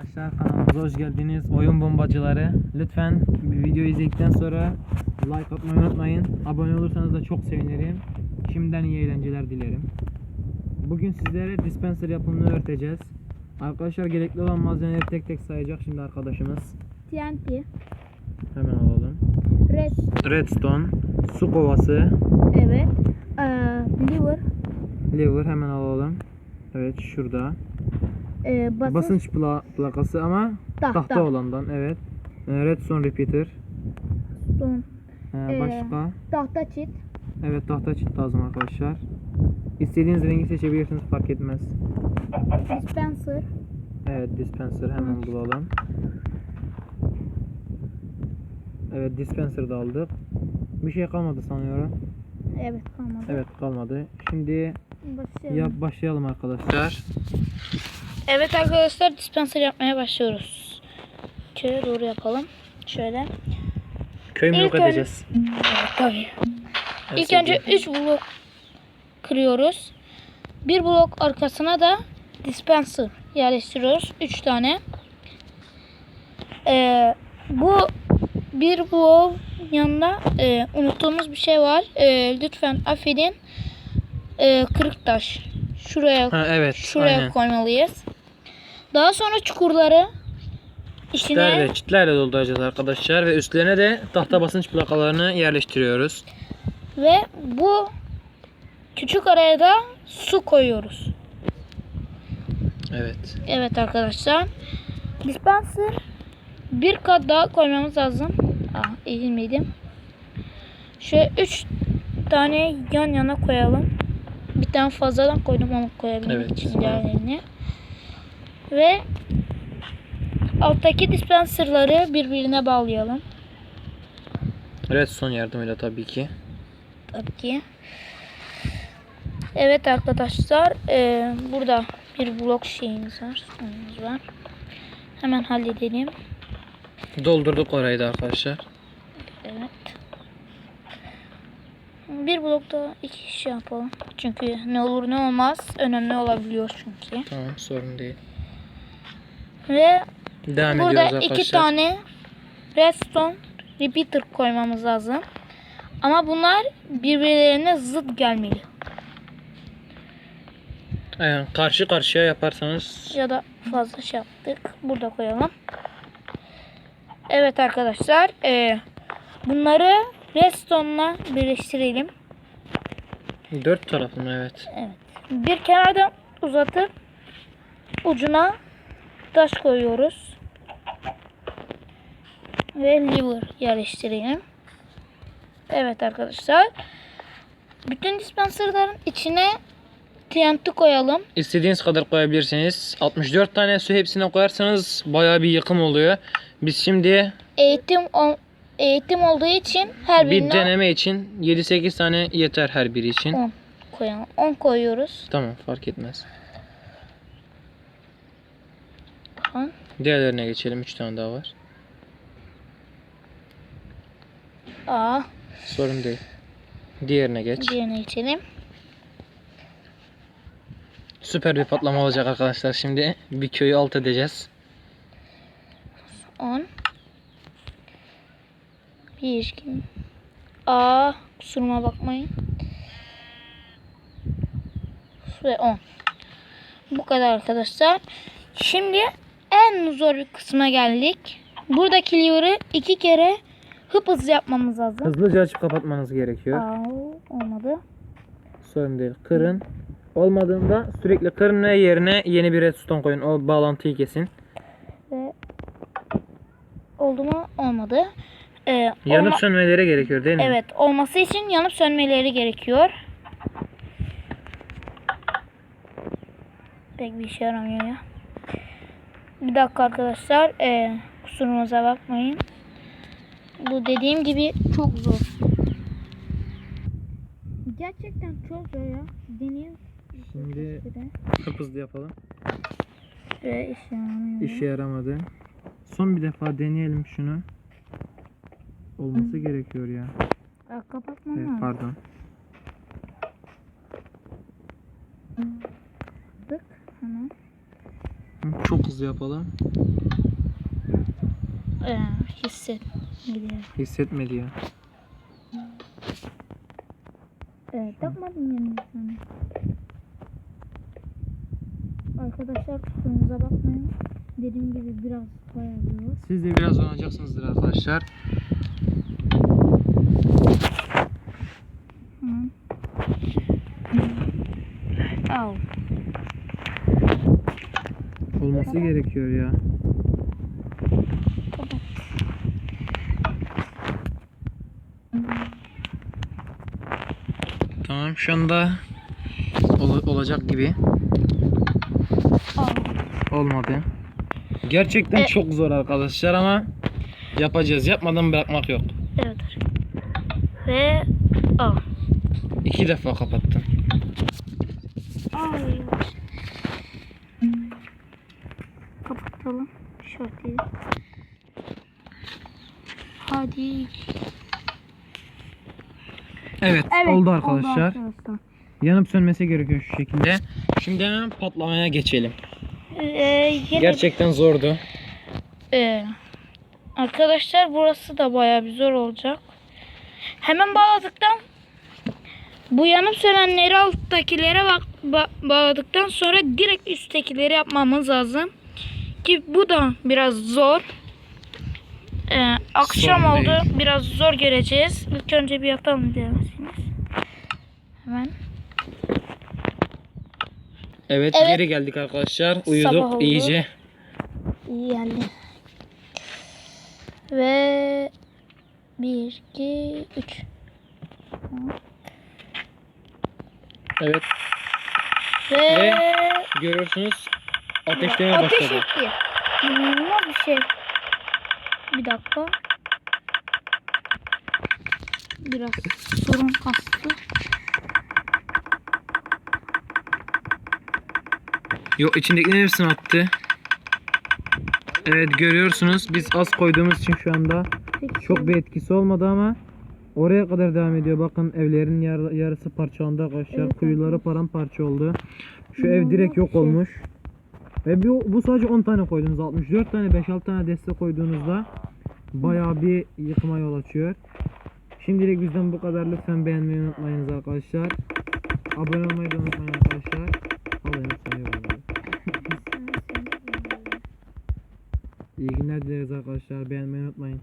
Arkadaşlar kanalımıza hoş geldiniz. Oyun bombacıları. Lütfen bir video izledikten sonra like atmayı unutmayın. Abone olursanız da çok sevinirim. Şimdiden iyi eğlenceler dilerim. Bugün sizlere dispenser yapımını öğreteceğiz. Arkadaşlar gerekli olan malzemeleri tek tek sayacak şimdi arkadaşımız. TNT, Hemen alalım. red, Redstone, su kovası, evet, eee liver, lever hemen alalım. Evet şurada. Eee basınç, Basınç pla- plakası ama tahta, tahta olandan evet. Ee, Redstone repeater. Stone, Ee, Ee, başka. tahta çit, Evet tahta çit lazım arkadaşlar. İstediğiniz rengi seçebilirsiniz fark etmez. dispenser, Evet dispenser hemen bulalım. Evet dispenser da aldık. Bir şey kalmadı sanıyorum. evet kalmadı. Evet kalmadı. Şimdi Başlayalım. yap başlayalım arkadaşlar. Evet arkadaşlar dispenser yapmaya başlıyoruz. Şöyle doğru yapalım. Şöyle. Köy mü yok edeceğiz? Evet tabii. En İlk önce sevdiğim. 3 blok kırıyoruz. Bir blok arkasına da dispenser yerleştiriyoruz. 3 tane. Ee, bu bir blok yanında e, unuttuğumuz bir şey var. E, lütfen affedin. E, kırık taş. Şuraya Ha, evet şuraya aynen. koymalıyız. Daha sonra çukurları içine Çitlerle, çitlerle dolduracağız arkadaşlar ve üstlerine de tahta basınç plakalarını yerleştiriyoruz. ve bu küçük araya da su koyuyoruz. Evet. Evet arkadaşlar. Dispenser bir kat daha koymamız lazım. Aa, eğilmedim. Şöyle 3 tane yan yana koyalım. Bir tane fazladan koydum onu koyabilmek Evet, için tamam. diğerlerini. Ve alttaki dispenserları birbirine bağlayalım. Redstone yardımıyla tabii ki. Tabii ki. Evet arkadaşlar. eee, burada bir blok şeyimiz var. Sonumuz var. Hemen halledelim. Doldurduk orayı da arkadaşlar. Evet. Bir blokta iki kişi yapalım. Çünkü ne olur ne olmaz önemli olabiliyor çünkü. Tamam sorun değil. Ve Devam burada arkadaşlar. iki tane redstone repeater koymamız lazım. Ama bunlar birbirlerine zıt gelmeli. Aynen, karşı karşıya yaparsanız Ya da fazla şey yaptık. Burada koyalım. Evet arkadaşlar. eee, bunları redstone'la birleştirelim. dört tarafını evet. Evet. Bir kenardan uzatıp ucuna taş koyuyoruz. Ve lever yerleştirelim. Evet arkadaşlar. Bütün dispenserların içine TNT koyalım. İstediğiniz kadar koyabilirsiniz. 64 tane su hepsine koyarsanız bayağı bir yıkım oluyor. Biz şimdi Eğitim eğitim olduğu için her bir birine deneme için 7-8 tane yeter her biri için. 10 koyalım. 10 koyuyoruz. Tamam fark etmez. Bakın. Diğerlerine geçelim. 3 tane daha var. Aa, Sorun değil. Diğerine geç. diğerine geçelim. Süper bir patlama olacak arkadaşlar. Şimdi bir köyü alt edeceğiz. 10 Bir iki Aa, kusuruma bakmayın. Ve 10 Bu kadar arkadaşlar. Şimdi en zor kısma geldik. Buradaki lever'ı iki kere hıp hızlı yapmamız lazım. Hızlıca açıp kapatmanız gerekiyor. Aa, olmadı. Sorun değil. Kırın. Olmadığında sürekli kırın ve yerine yeni bir redstone koyun. O bağlantıyı kesin. Ve oldu mu? Olmadı. Ee, Yanıp olma- sönmeleri gerekiyor değil mi? Evet, olması için yanıp sönmeleri gerekiyor. Pek bir işe yaramıyor ya. Bir dakika arkadaşlar, ee, kusurumuza bakmayın. Bu dediğim gibi çok zor. Gerçekten çok zor ya. Deneyin. Şimdi hıp hızlı yapalım. Ve işe yaramıyor. İşe yaramadı. Son bir defa deneyelim şunu. Olması gerekiyor ya. Aa, kapatmam Evet, pardon. Tık. Hemen. Hı, çok hızlı yapalım. Ee, hisset. Gidiyor. Hissetmedi ya. Evet takmadım sana. Arkadaşlar kusurumuza bakmayın. Dediğim gibi biraz koyabiliyoruz. Siz de biraz oynayacaksınızdır arkadaşlar. Hı. Al. Olması gerekiyor ya. Tamam şu anda ol- olacak gibi. Olmadı. Gerçekten E- çok zor arkadaşlar ama yapacağız. Yapmadan bırakmak yok. Evet. Ve al. İki defa kapattım. Ay. Kapatalım. Şöyle. Hadi. Evet, oldu arkadaşlar. arkadaşlar. Yanıp sönmesi gerekiyor şu şekilde. Şimdi hemen patlamaya geçelim. Ee, Gerçekten zordu. Ee, arkadaşlar burası da bayağı bir zor olacak. Hemen bağladıktan bu yanıp sönenleri alttakilere bak ba- bağladıktan sonra direkt üsttekileri yapmamız lazım. Ki bu da biraz zor. Ee, akşam Sorun oldu. değil. Biraz zor göreceğiz. İlk önce bir yatalım diyorsunuz. Hemen. Evet, Evet. geri geldik arkadaşlar. Sabah Uyuduk oldu. iyice. İyi geldi. Ve 1, 2, 3. Evet, Ve, Ve görüyorsunuz ateşleme ateş başladı. etti. İnanılmaz bir şey. Bir dakika. Biraz sorun kastı. Yok içindekilerin hepsini attı. Evet görüyorsunuz biz az koyduğumuz için şu anda Peki. çok bir etkisi olmadı ama oraya kadar devam ediyor. Bakın evlerin yar- yarısı parçalandı arkadaşlar. Evet, Kuyuları paramparça oldu. Şu ev direkt yok şey. olmuş. Ve bu, bu sadece 10 tane koydunuz. 64 tane 5-6 tane deste koyduğunuzda bayağı bir yıkıma yol açıyor. Şimdilik bizden bu kadar. Lütfen beğenmeyi unutmayınız arkadaşlar. Abone olmayı da unutmayın arkadaşlar. Allah'a emanet olun. İyi günler dileriz arkadaşlar. Beğenmeyi unutmayın.